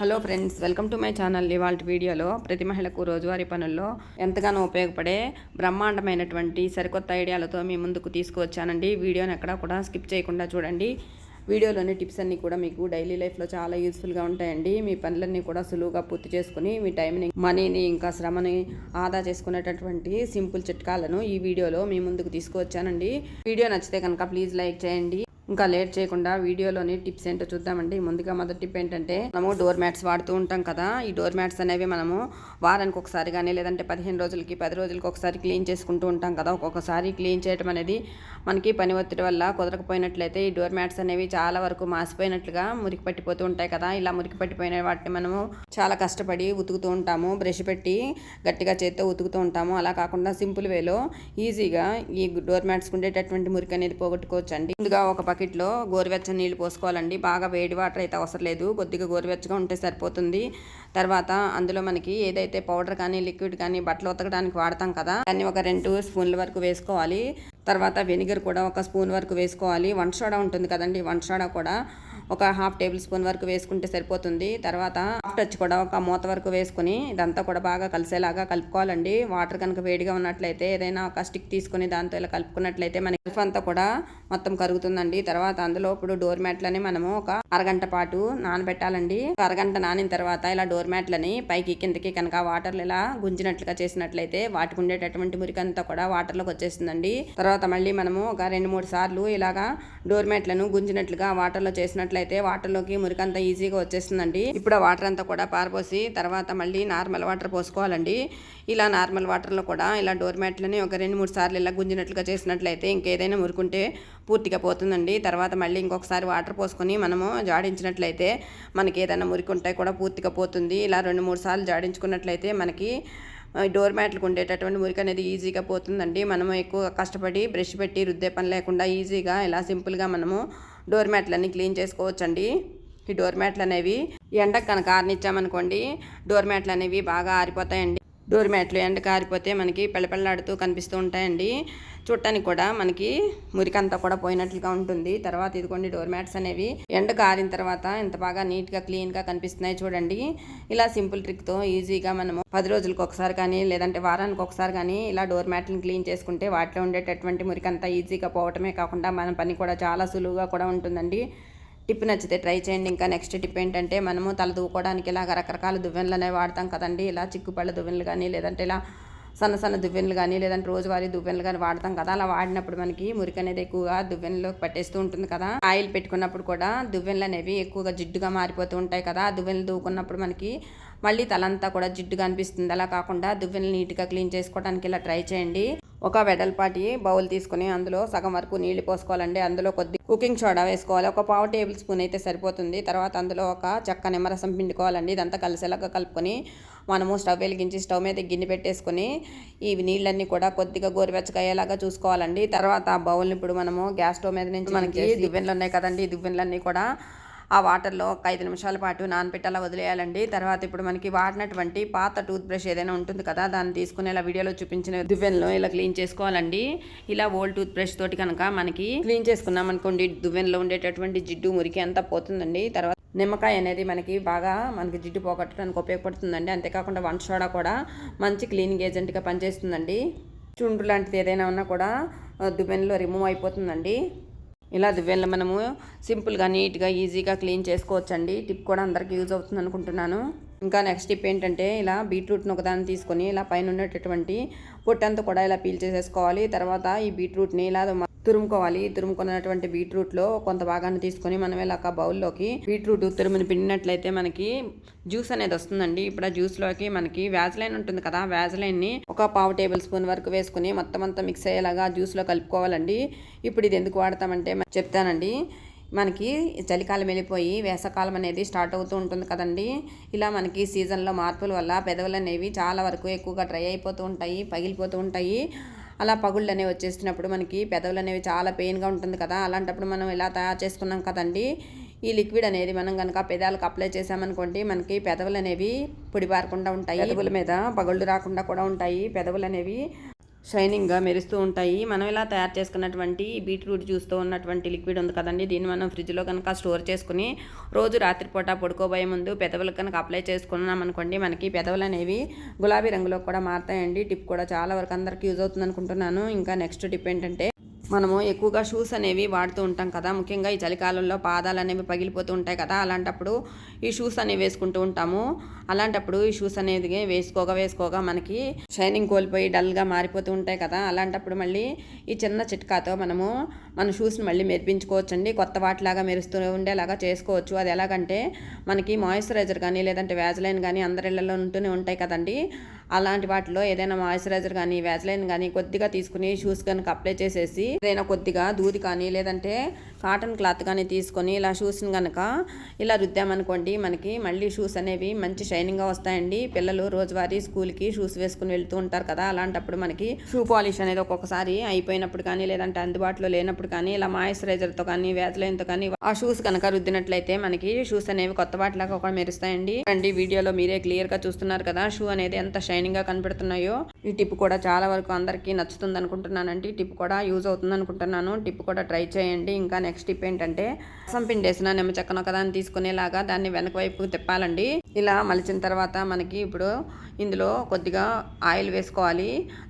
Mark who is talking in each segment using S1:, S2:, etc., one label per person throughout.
S1: Hello friends welcome to my channel ఇవాళ వీడియోలో ప్రతి మహిళకు రోజువారీ పనుల్లో ఎంతగానో ఉపయోగపడే బ్రహ్మాండమైనటువంటి సరికొత్త ఐడియాలతో మీ ముందుకు తీసుకువచ్చానండి. వీడియోని ఎక్కడా కూడా స్కిప్ చేయకుండా చూడండి. వీడియోలోని టిప్స్ అన్నీ కూడా మీకు డైలీ లైఫ్లో చాలా యూస్ఫుల్గా ఉంటాయండి. మీ పనులన్నీ కూడా సులువుగా పూర్తి చేసుకుని మీ టైంని మనీని ఇంకా శ్రమని ఆదా చేసుకునేటటువంటి సింపుల్ చిట్కాలను ఈ వీడియోలో మీ ముందుకు తీసుకువచ్చానండి. వీడియో నచ్చితే కనుక ప్లీజ్ లైక్ చేయండి. ఇంకా లేట్ చేయకుండా వీడియోలోని టిప్స్ ఏంటో చూద్దామండి. ముందుగా మొదటి టిప్ ఏంటంటే మనము డోర్ మ్యాట్స్ వాడుతూ ఉంటాం కదా. ఈ డోర్ మ్యాట్స్ అనేవి మనము వారానికి ఒకసారి కానీ లేదంటే పదిహేను రోజులకి పది రోజులకి ఒకసారి క్లీన్ చేసుకుంటూ ఉంటాం కదా. ఒక్కొక్కసారి క్లీన్ చేయడం అనేది మనకి పని ఒత్తిడి వల్ల కుదరకపోయినట్లయితే ఈ డోర్ మ్యాట్స్ అనేవి చాలా వరకు మాసిపోయినట్లుగా మురికి పట్టిపోతూ ఉంటాయి కదా. ఇలా మురికి పట్టిపోయిన వాటిని మనము చాలా కష్టపడి ఉతుకుతూ ఉంటాము. బ్రష్ పెట్టి గట్టిగా చేత్తో ఉతుకుతూ ఉంటాము. అలా కాకుండా సింపుల్ వేలో ఈజీగా ఈ డోర్ మ్యాట్స్ ఉండేటటువంటి మురికి అనేది పోగొట్టుకోవచ్చు అండి ముందుగా ఒక బకెట్లో గోరువెచ్చని నీళ్ళు పోసుకోవాలండి. బాగా వేడి వాటర్ అయితే అవసరం లేదు. కొద్దిగా గోరువెచ్చగా ఉంటే సరిపోతుంది. తర్వాత అందులో మనకి ఏదైతే పౌడర్ కానీ లిక్విడ్ కానీ బట్టలు ఉతకడానికి వాడతాం కదా దాన్ని ఒక రెండు స్పూన్ల వరకు వేసుకోవాలి. తర్వాత వెనిగర్ కూడా ఒక స్పూన్ వరకు వేసుకోవాలి. వన్ సోడా ఉంటుంది కదండి వన్ సోడా కూడా ఒక హాఫ్ టేబుల్ స్పూన్ వరకు వేసుకుంటే సరిపోతుంది. తర్వాత హాఫ్ టచ్ కూడా ఒక మూత వరకు వేసుకుని ఇదంతా కూడా బాగా కలిసేలాగా కలుపుకోవాలండి. వాటర్ కనుక వేడిగా ఉన్నట్లయితే ఏదైనా ఒక స్టిక్ తీసుకుని దాంతో ఇలా కలుపుకున్నట్లయితే మన సెల్ఫ్ అంతా కూడా మొత్తం కరుగుతుందండి. తర్వాత అందులో ఇప్పుడు డోర్ మ్యాట్లని మనము ఒక అరగంట పాటు నానబెట్టాలండి. ఒక అరగంట నానిన తర్వాత ఇలా డోర్ మ్యాట్లని పైకి కిందకి కనుక వాటర్లు ఇలా గుంజినట్లుగా చేసినట్లయితే వాటికి ఉండేటటువంటి మురికంతా కూడా వాటర్లోకి వచ్చేస్తుందండి. తర్వాత మళ్ళీ మనము ఒక రెండు మూడు సార్లు ఇలాగా డోర్ మ్యాట్లను గుంజినట్లుగా వాటర్లో చేసినట్లయితే వాటర్లోకి మురికంతా ఈజీగా వచ్చేస్తుందండి. ఇప్పుడు ఆ వాటర్ అంతా కూడా పారపోసి తర్వాత మళ్ళీ నార్మల్ వాటర్ పోసుకోవాలండి. ఇలా నార్మల్ వాటర్లో కూడా ఇలా డోర్ మ్యాట్లని ఒక రెండు మూడు సార్లు ఇలా గుంజినట్లుగా చేసినట్లయితే ఇంకేదైనా మురుకుంటే పూర్తిగా పోతుందండి. తర్వాత మళ్ళీ ఇంకొకసారి వాటర్ పోసుకొని మనము జాడించినట్లయితే మనకి ఏదైనా మురికి ఉంటే కూడా పూర్తిగా పోతుంది. ఇలా రెండు మూడు సార్లు జాడించుకున్నట్లయితే మనకి డోర్ మ్యాట్లకు ఉండేటటువంటి మురికి అనేది ఈజీగా పోతుందండి. మనము ఎక్కువ కష్టపడి బ్రష్ పెట్టి రుద్దే పని లేకుండా ఈజీగా ఇలా సింపుల్గా మనము డోర్ మ్యాట్లన్నీ క్లీన్ చేసుకోవచ్చండి. ఈ డోర్ మ్యాట్లు అనేవి ఎండకు కనుక ఆరనిచ్చామనుకోండి డోర్ మ్యాట్లు అనేవి బాగా ఆరిపోతాయండి. డోర్ మ్యాట్లు ఎండ కారిపోతే మనకి పెళ్ళపెళ్ళాడుతూ కనిపిస్తూ ఉంటాయండి. చూడటానికి కూడా మనకి మురికంతా కూడా పోయినట్లుగా ఉంటుంది. తర్వాత ఇదిగోండి డోర్ మ్యాట్స్ అనేవి. ఎండ కారిన తర్వాత ఎంత బాగా నీట్గా క్లీన్గా కనిపిస్తున్నాయి చూడండి. ఇలా సింపుల్ ట్రిక్తో ఈజీగా మనము పది రోజులకు ఒకసారి కానీ లేదంటే వారానికి ఒకసారి కానీ ఇలా డోర్ మ్యాట్లను క్లీన్ చేసుకుంటే వాటిలో ఉండేటటువంటి మురికంతా ఈజీగా పోవటమే కాకుండా మన పని కూడా చాలా సులువుగా కూడా ఉంటుందండి. టిప్ నచ్చితే ట్రై చేయండి. ఇంకా నెక్స్ట్ టిప్ ఏంటంటే మనము తల దువ్వుకోవడానికి ఇలాగ రకరకాల దువ్వెనలు అనేవి వాడతాం కదండి. ఇలా చిక్కుపళ్ళ దువ్వెనలు కానీ లేదంటే ఇలా సన్న సన్న దువ్వెనలు కానీ లేదంటే రోజువారీ దువ్వెనలు కానీ వాడతాం కదా. అలా వాడినప్పుడు మనకి మురికి అనేది ఎక్కువగా దువ్వెనలోకి పట్టేస్తూ ఉంటుంది కదా. ఆయిల్ పెట్టుకున్నప్పుడు కూడా దువ్వెనలు అనేవి ఎక్కువగా జిడ్డుగా మారిపోతూ ఉంటాయి కదా. ఆ దువ్వెనలు దూకున్నప్పుడు మనకి మళ్ళీ తలంతా కూడా జిడ్డుగా అనిపిస్తుంది. అలా కాకుండా దువ్వెనలు నీట్గా క్లీన్ చేసుకోవడానికి ఇలా ట్రై చేయండి. ఒక వెడల్పాటి బౌల్ తీసుకుని అందులో సగం వరకు నీళ్ళు పోసుకోవాలండి. అందులో కొద్ది కుకింగ్ సోడా వేసుకోవాలి. ఒక పావు టేబుల్ స్పూన్ అయితే సరిపోతుంది. తర్వాత అందులో ఒక చెక్క నిమ్మరసం పిండుకోవాలండి. ఇదంతా కలిసేలాగా కలుపుకొని మనము స్టవ్ వెలిగించి స్టవ్ మీద గిన్నె పెట్టేసుకొని ఈ నీళ్ళన్నీ కూడా కొద్దిగా గోరువెచ్చగా అయ్యేలాగా చూసుకోవాలండి. తర్వాత ఆ బౌల్ని ఇప్పుడు మనము గ్యాస్ స్టవ్ మీద నుంచి మనకి దువ్వెనలు ఉన్నాయి కదండి. ఈ దువ్వెనలన్నీ కూడా ఆ వాటర్లో ఒక ఐదు నిమిషాల పాటు నానబెట్టేలా వదిలేయాలండి. తర్వాత ఇప్పుడు మనకి వాడినటువంటి పాత టూత్ బ్రష్ ఏదైనా ఉంటుంది కదా దాన్ని తీసుకుని ఇలా వీడియోలో చూపించిన దువ్వెనలో ఇలా క్లీన్ చేసుకోవాలండి. ఇలా ఓల్డ్ టూత్ బ్రష్ తోటి కనుక మనకి క్లీన్ చేసుకున్నాం అనుకోండి దువ్వెనలో ఉండేటటువంటి జిడ్డు మురికి అంతా పోతుందండి. తర్వాత నిమ్మకాయ అనేది మనకి బాగా మనకి జిడ్డు పోగొట్టడానికి ఉపయోగపడుతుందండి. అంతేకాకుండా వన్ సోడా కూడా మంచి క్లీనింగ్ ఏజెంట్గా పనిచేస్తుందండి. చుండ్రు లాంటిది ఏదైనా ఉన్నా కూడా దుబెన్లో రిమూవ్ అయిపోతుందండి. ఇలా దువ్వెనలు మనము సింపుల్గా నీట్గా ఈజీగా క్లీన్ చేసుకోవచ్చండి. టిప్ కూడా అందరికీ యూజ్ అవుతుంది అనుకుంటున్నాను. ఇంకా నెక్స్ట్ టిప్ ఏంటంటే ఇలా బీట్రూట్ని ఒకదాన్ని తీసుకొని ఇలా పైన ఉండేటటువంటి పొట్టంతా కూడా ఇలా పీల్ చేసేసుకోవాలి. తర్వాత ఈ బీట్రూట్ని ఇలా తురుముకోవాలి. తురుముకున్నటువంటి బీట్రూట్లో కొంత భాగాన్ని తీసుకొని మనం ఇలా ఒక బౌల్లోకి బీట్రూట్ తురుముని పిండినట్లయితే మనకి జ్యూస్ అనేది వస్తుందండి. ఇప్పుడు ఆ జ్యూస్లోకి మనకి వ్యాజ్లైన్ ఉంటుంది కదా. వ్యాజ్లైన్ని ఒక పావు టేబుల్ స్పూన్ వరకు వేసుకుని మొత్తం అంతా మిక్స్ అయ్యేలాగా జ్యూస్లో కలుపుకోవాలండి. ఇప్పుడు ఇది ఎందుకు వాడతామంటే చెప్తానండి. మనకి చలికాలం వెళ్ళిపోయి వేసవకాలం అనేది స్టార్ట్ అవుతూ ఉంటుంది కదండి. ఇలా మనకి సీజన్లో మార్పుల వల్ల పెదవులు అనేవి చాలా వరకు ఎక్కువగా డ్రై అయిపోతూ ఉంటాయి పగిలిపోతూ ఉంటాయి. అలా పగుళ్ళు అనేవి వచ్చేసినప్పుడు మనకి పెదవులు అనేవి చాలా పెయిన్గా ఉంటుంది కదా. అలాంటప్పుడు మనం ఇలా తయారు చేసుకున్నాం కదండి. ఈ లిక్విడ్ అనేది మనం కనుక పెదాలకు అప్లై చేసామనుకోండి మనకి పెదవులు అనేవి పొడిపారకుండా ఉంటాయి. పెదవుల మీద పగుళ్ళు రాకుండా కూడా ఉంటాయి. పెదవులు అనేవి షైనింగ్గా మెరుస్తూ ఉంటాయి. మనం ఇలా తయారు చేసుకున్నటువంటి బీట్రూట్ జ్యూస్తో ఉన్నటువంటి లిక్విడ్ ఉంది కదండి. దీన్ని మనం ఫ్రిడ్జ్లో కనుక స్టోర్ చేసుకుని రోజు రాత్రిపూట పడుకోబోయే ముందు పెదవులకు కనుక అప్లై చేసుకున్నాం అనుకోండి మనకి పెదవులు అనేవి గులాబీ రంగులో కూడా మారుతాయండి. టిప్ కూడా చాలా వరకు అందరికీ యూజ్ అవుతుంది అనుకుంటున్నాను ఇంకా నెక్స్ట్ టిప్ ఏంటంటే మనము ఎక్కువగా షూస్ అనేవి వాడుతూ ఉంటాం కదా. ముఖ్యంగా ఈ చలికాలంలో పాదాలు అనేవి పగిలిపోతూ ఉంటాయి కదా. అలాంటప్పుడు ఈ షూస్ అనేవి వేసుకుంటూ ఉంటాము. అలాంటప్పుడు ఈ షూస్ అనేది వేసుకోగా వేసుకోగా మనకి షైనింగ్ కోల్పోయి డల్గా మారిపోతూ ఉంటాయి కదా. అలాంటప్పుడు మళ్ళీ ఈ చిన్న చిట్కాతో మనము మన షూస్ని మళ్ళీ మెరిపించుకోవచ్చండి. కొత్త వాటిలాగా మెరుస్తూ ఉండేలాగా చేసుకోవచ్చు. అది ఎలాగంటే మనకి మాయిశ్చరైజర్ కానీ లేదంటే వ్యాజ్లైన్ కానీ అందరిళ్ళలో ఉంటూనే ఉంటాయి కదండి. అలాంటి వాటిలో ఏదైనా మాయిశ్చరైజర్ కానీ వ్యాజ్లైన్ కానీ కొద్దిగా తీసుకుని షూస్ కనుక అప్లై చేసేసి ఏదైనా కొద్దిగా దూది కానీ లేదంటే కాటన్ క్లాత్ కానీ తీసుకొని ఇలా షూస్ని కనుక ఇలా రుద్దామనుకోండి మనకి మళ్ళీ షూస్ అనేవి మంచి షైనింగ్గా వస్తాయండి. పిల్లలు రోజువారీ స్కూల్కి షూస్ వేసుకుని వెళ్తూ ఉంటారు కదా అలాంటప్పుడు మనకి షూ పాలిష్ అనేది ఒక్కొక్కసారి అయిపోయినప్పుడు కానీ లేదంటే అందుబాటులో లేనప్పుడు కానీ ఇలా మాయిశ్చరైజర్తో కానీ వ్యాజ్లైన్తో కానీ ఆ షూస్ కనుక రుద్దినట్లయితే మనకి షూస్ అనేవి కొత్త వాటిలాగా ఒక మెరుస్తాయండి. అండి వీడియోలో మీరే క్లియర్గా చూస్తున్నారు కదా షూ అనేది ఎంత షైనింగ్గా కనపడుతున్నాయో. ఈ టిప్ కూడా చాలా వరకు అందరికీ నచ్చుతుంది అనుకుంటున్నానండి టిప్ కూడా యూజ్ అవుతుంది అనుకుంటున్నాను టిప్ కూడా ట్రై చేయండి. ఇంకా నెక్స్ట్ టిప్ ఏంటంటే రసం పిండేసిన నిమ్మ చెక్కను ఒకదాన్ని తీసుకునేలాగా దాన్ని వెనక వైపు తిప్పాలండి. ఇలా మలిచిన తర్వాత మనకి ఇప్పుడు ఇందులో కొద్దిగా ఆయిల్ వేసుకోవాలి.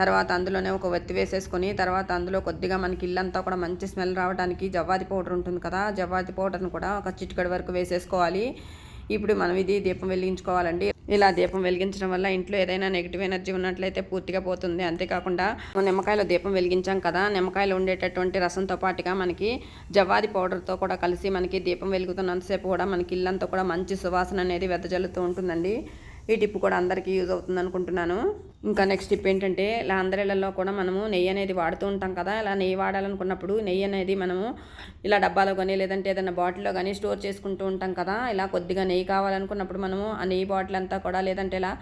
S1: తర్వాత అందులోనే ఒక వత్తి వేసేసుకొని తర్వాత అందులో కొద్దిగా మనకి ఇల్లంతా కూడా మంచి స్మెల్ రావడానికి జవ్వాది పౌడర్ ఉంటుంది కదా జవ్వాది పౌడర్ని కూడా ఒక చిటికడి వరకు వేసేసుకోవాలి. ఇప్పుడు మనం ఇది దీపం వెలిగించుకోవాలండి. ఇలా దీపం వెలిగించడం వల్ల ఇంట్లో ఏదైనా నెగిటివ్ ఎనర్జీ ఉన్నట్లయితే పూర్తిగా పోతుంది. అంతేకాకుండా మనం నిమ్మకాయలో దీపం వెలిగించాం కదా నిమ్మకాయలు ఉండేటటువంటి రసంతో పాటుగా మనకి జవాది పౌడర్తో కూడా కలిసి మనకి దీపం వెలుగుతున్నంతసేపు కూడా మనకి ఇల్లంతా కూడా మంచి సువాసన అనేది వెదజల్లుతూ ఉంటుందండి. ఈ టిప్ కూడా అందరికీ యూజ్ అవుతుంది అనుకుంటున్నాను. ఇంకా నెక్స్ట్ టిప్ ఏంటంటే ఇలా అందరిళ్ళల్లో కూడా మనము నెయ్యి అనేది వాడుతూ ఉంటాం కదా ఇలా నెయ్యి వాడాలనుకున్నప్పుడు నెయ్యి అనేది మనము ఇలా డబ్బాలో కానీ లేదంటే ఏదైనా బాటిల్లో కానీ స్టోర్ చేసుకుంటూ ఉంటాం కదా ఇలా కొద్దిగా నెయ్యి కావాలనుకున్నప్పుడు మనము ఆ నెయ్యి బాటిల్ అంతా కూడా లేదంటే ఇలా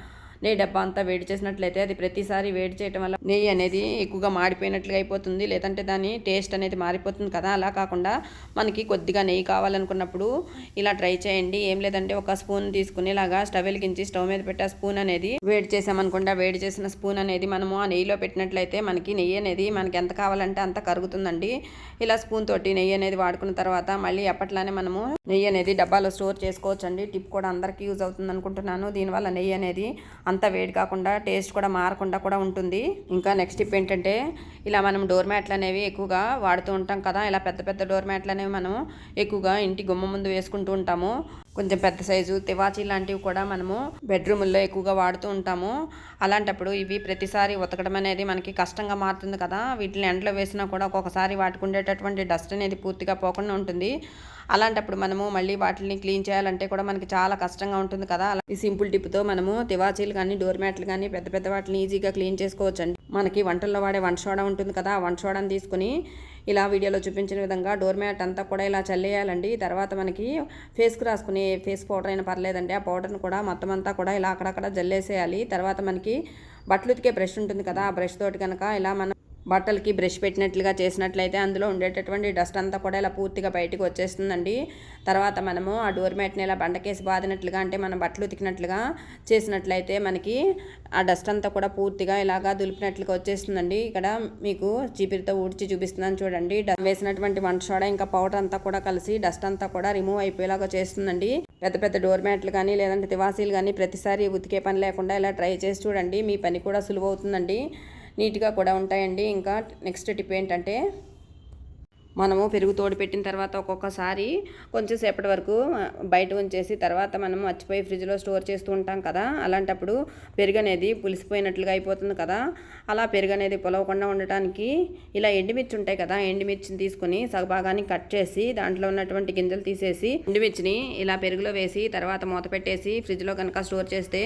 S1: నెయ్యి డబ్బా అంతా వేడి చేసినట్లయితే అది ప్రతిసారి వేడి చేయడం వల్ల నెయ్యి అనేది ఎక్కువగా మాడిపోయినట్లుగా అయిపోతుంది. లేదంటే దాని టేస్ట్ అనేది మారిపోతుంది కదా. అలా కాకుండా మనకి కొద్దిగా నెయ్యి కావాలనుకున్నప్పుడు ఇలా ట్రై చేయండి. ఏం లేదంటే ఒక స్పూన్ తీసుకుని ఇలాగా స్టవ్ వెలిగించి స్టవ్ మీద పెట్టే స్పూన్ అనేది వేడి చేసామనుకుండా వేడి చేసిన స్పూన్ అనేది మనము ఆ నెయ్యిలో పెట్టినట్లయితే మనకి నెయ్యి అనేది మనకి ఎంత కావాలంటే అంత కరుగుతుందండి. ఇలా స్పూన్ తోటి నెయ్యి అనేది వాడుకున్న తర్వాత మళ్ళీ ఎప్పట్లానే మనము నెయ్యి అనేది డబ్బాలో స్టోర్ చేసుకోవచ్చు అండి టిప్ కూడా అందరికీ యూజ్ అవుతుంది అనుకుంటున్నాను దీనివల్ల నెయ్యి అనేది అంత వేడి కాకుండా టేస్ట్ కూడా మారకుండా కూడా ఉంటుంది. ఇంకా నెక్స్ట్ టిప్ ఏంటంటే ఇలా మనం డోర్ మ్యాట్లు అనేవి ఎక్కువగా వాడుతూ ఉంటాం కదా ఇలా పెద్ద పెద్ద డోర్ మ్యాట్లు అనేవి మనం ఎక్కువగా ఇంటి గుమ్మ ముందు వేసుకుంటూ ఉంటాము. కొంచెం పెద్ద సైజు తివాచీ లాంటివి కూడా మనము బెడ్రూముల్లో ఎక్కువగా వాడుతూ ఉంటాము. అలాంటప్పుడు ఇవి ప్రతిసారి ఉతకడం అనేది మనకి కష్టంగా మారుతుంది కదా. వీటిని ఎండలో వేసినా కూడా ఒక్కొక్కసారి వాటికి ఉండేటటువంటి డస్ట్ అనేది పూర్తిగా పోకుండా ఉంటుంది. అలాంటప్పుడు మనము మళ్ళీ వాటిని క్లీన్ చేయాలంటే కూడా మనకి చాలా కష్టంగా ఉంటుంది కదా. అలా ఈ సింపుల్ టిప్తో మనము తివాచీలు కానీ డోర్ మ్యాట్లు కానీ పెద్ద పెద్ద వాటిని ఈజీగా క్లీన్ చేసుకోవచ్చండి. మనకి వంటల్లో వాడే వంట సోడా ఉంటుంది కదా. ఆ వంట సోడాని తీసుకుని ఇలా వీడియోలో చూపించిన విధంగా డోర్ మ్యాట్ అంతా కూడా ఇలా చల్లేయాలండి. తర్వాత మనకి ఫేస్కి రాసుకుని ఫేస్ పౌడర్ అయినా పర్లేదండి. ఆ పౌడర్ని కూడా మొత్తం అంతా కూడా ఇలా అక్కడక్కడ జల్లేసేయాలి. తర్వాత మనకి బట్టలు ఉతికే బ్రష్ ఉంటుంది కదా ఆ బ్రష్ తోటి కనుక ఇలా మనం బట్టలకి బ్రష్ పెట్టినట్లుగా చేసినట్లయితే అందులో ఉండేటటువంటి డస్ట్ అంతా కూడా ఇలా పూర్తిగా బయటకు వచ్చేస్తుందండి. తర్వాత మనము ఆ డోర్ మ్యాట్ని ఇలా బండకేసి బాదినట్లుగా అంటే మనం బట్టలు ఉతికినట్లుగా చేసినట్లయితే మనకి ఆ డస్ట్ అంతా కూడా పూర్తిగా ఇలాగా దులిపినట్లుగా వచ్చేస్తుందండి. ఇక్కడ మీకు చీపిరితో ఊడ్చి చూపిస్తున్నాను చూడండి. వేసినటువంటి వంట సోడా ఇంకా పౌడర్ అంతా కూడా కలిసి డస్ట్ అంతా కూడా రిమూవ్ అయిపోయేలాగా చేస్తుందండి. పెద్ద పెద్ద డోర్ మ్యాట్లు కానీ లేదంటే తివాసీలు కానీ ప్రతిసారి ఉతికే పని లేకుండా ఇలా ట్రై చేసి చూడండి. మీ పని కూడా సులువు అవుతుందండి. నీట్గా కూడా ఉంటాయండి. ఇంకా నెక్స్ట్ టిప్ ఏంటంటే మనము పెరుగు తోడు పెట్టిన తర్వాత ఒక్కొక్కసారి కొంచెం సేపటి వరకు బయట ఉంచేసి తర్వాత మనం మర్చిపోయి ఫ్రిడ్జ్లో స్టోర్ చేస్తూ ఉంటాం కదా. అలాంటప్పుడు పెరుగు అనేది పులిసిపోయినట్లుగా అయిపోతుంది కదా. అలా పెరుగు అనేది పొలవకుండా ఉండటానికి ఇలా ఎండుమిర్చి ఉంటాయి కదా ఎండుమిర్చిని తీసుకుని సగభాగాన్ని కట్ చేసి దాంట్లో ఉన్నటువంటి గింజలు తీసేసి ఎండుమిర్చిని ఇలా పెరుగులో వేసి తర్వాత మూత పెట్టేసి ఫ్రిడ్జ్లో కనుక స్టోర్ చేస్తే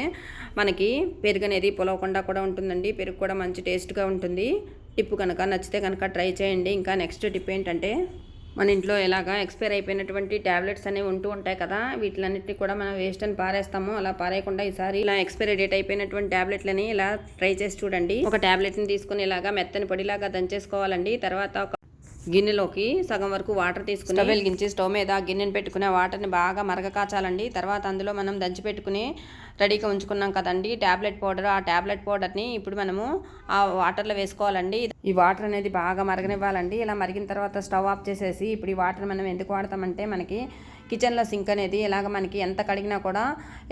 S1: మనకి పెరుగు అనేది పొలవకుండా కూడా ఉంటుందండి. పెరుగు కూడా మంచి టేస్ట్గా ఉంటుంది. టిప్ కనుక నచ్చితే కనుక ట్రై చేయండి. ఇంకా నెక్స్ట్ టిప్ ఏంటంటే మన ఇంట్లో ఎలాగా ఎక్స్పైర్ అయిపోయినటువంటి ట్యాబ్లెట్స్ అనేవి ఉంటూ ఉంటాయి కదా వీటిలన్నిటిని కూడా మనం వేస్ట్ అని పారేస్తాము. అలా పారేయకుండా ఈసారి ఇలా ఎక్స్పైరీ డేట్ అయిపోయినటువంటి ట్యాబ్లెట్లని ఇలా ట్రై చేసి చూడండి. ఒక ట్యాబ్లెట్ని తీసుకుని ఇలాగా మెత్తని పొడిలాగా దంచేసుకోవాలండి. తర్వాత ఒక గిన్నెలోకి సగం వరకు వాటర్ తీసుకుని వెలిగించి స్టవ్ మీద గిన్నెను పెట్టుకునే వాటర్ని బాగా మరగ కాచాలండి తర్వాత అందులో మనం దంచి పెట్టుకుని రెడీగా ఉంచుకున్నాం కదండి. Tablet powder. ఆ ట్యాబ్లెట్ పౌడర్ని ఇప్పుడు మనము ఆ వాటర్లో వేసుకోవాలండి. ఈ వాటర్ అనేది బాగా మరగనివ్వాలండి. ఇలా మరిగిన తర్వాత స్టవ్ ఆఫ్ చేసేసి ఇప్పుడు ఈ వాటర్ మనం ఎందుకు వాడతామంటే మనకి కిచెన్లో సింక్ అనేది ఇలాగ మనకి ఎంత కడిగినా కూడా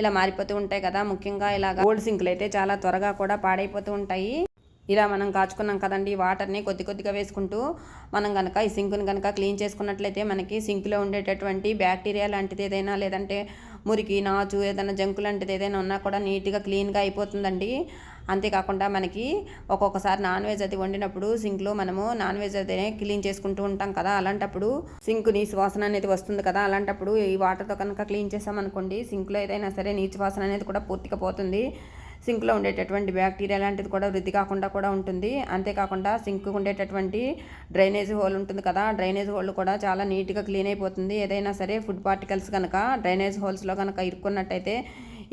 S1: ఇలా మారిపోతూ ఉంటాయి కదా. ముఖ్యంగా ఇలాగ ఓల్డ్ సింకులు అయితే చాలా త్వరగా కూడా పాడైపోతూ ఉంటాయి. ఇలా మనం కాచుకున్నాం కదండి వాటర్ని కొద్ది కొద్దిగా వేసుకుంటూ మనం కనుక ఈ సింక్ని కనుక క్లీన్ చేసుకున్నట్లయితే మనకి సింక్లో ఉండేటటువంటి బ్యాక్టీరియా లాంటిది ఏదైనా లేదంటే మురికి నాచు ఏదైనా జంకు లాంటిది ఏదైనా ఉన్నా కూడా నీట్గా క్లీన్గా అయిపోతుందండి. అంతేకాకుండా మనకి ఒక్కొక్కసారి నాన్ వెజ్ అది వండినప్పుడు సింక్లో మనము నాన్ వెజ్ అదే క్లీన్ చేసుకుంటూ ఉంటాం కదా అలాంటప్పుడు సింక్ నీచు వాసన అనేది వస్తుంది కదా అలాంటప్పుడు ఈ వాటర్తో కనుక క్లీన్ చేసామనుకోండి సింక్లో ఏదైనా సరే నీచు వాసన అనేది కూడా పూర్తిగా పోతుంది. సింక్లో ఉండేటటువంటి బ్యాక్టీరియా లాంటిది కూడా వృద్ధి కాకుండా కూడా ఉంటుంది. అంతేకాకుండా సింక్ ఉండేటటువంటి డ్రైనేజ్ హోల్ ఉంటుంది కదా డ్రైనేజ్ హోల్ కూడా చాలా నీట్గా క్లీన్ అయిపోతుంది. ఏదైనా సరే ఫుడ్ పార్టికల్స్ కనుక డ్రైనేజ్ హోల్స్లో కనుక ఇరుక్కున్నట్టయితే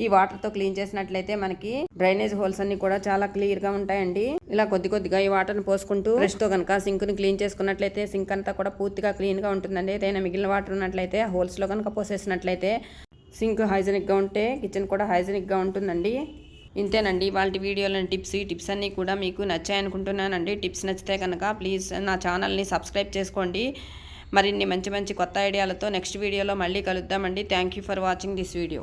S1: ఈ వాటర్తో క్లీన్ చేసినట్లయితే మనకి డ్రైనేజ్ హోల్స్ అన్ని కూడా చాలా క్లియర్గా ఉంటాయండి. ఇలా కొద్ది కొద్దిగా ఈ వాటర్ని పోసుకుంటూ బ్రష్తో కనుక సింక్ని క్లీన్ చేసుకున్నట్లయితే సింక్ అంతా కూడా పూర్తిగా క్లీన్గా ఉంటుందండి. ఏదైనా మిగిలిన వాటర్ ఉన్నట్లయితే హోల్స్లో కనుక పోసేసినట్లయితే సింక్ హైజెనిక్గా ఉంటే కిచెన్ కూడా హైజెనిక్గా ఉంటుందండి. ఇంతేనండి. వాళ్ళ వీడియోలోని టిప్స్ ఈ టిప్స్ అన్నీ కూడా మీకు నచ్చాయనుకుంటున్నానండి టిప్స్ నచ్చితే కనుక ప్లీజ్ నా ఛానల్ని సబ్స్క్రైబ్ చేసుకోండి. మరిన్ని మంచి మంచి కొత్త ఐడియాలతో నెక్స్ట్ వీడియోలో మళ్ళీ కలుద్దామండి. Thank you for watching this video.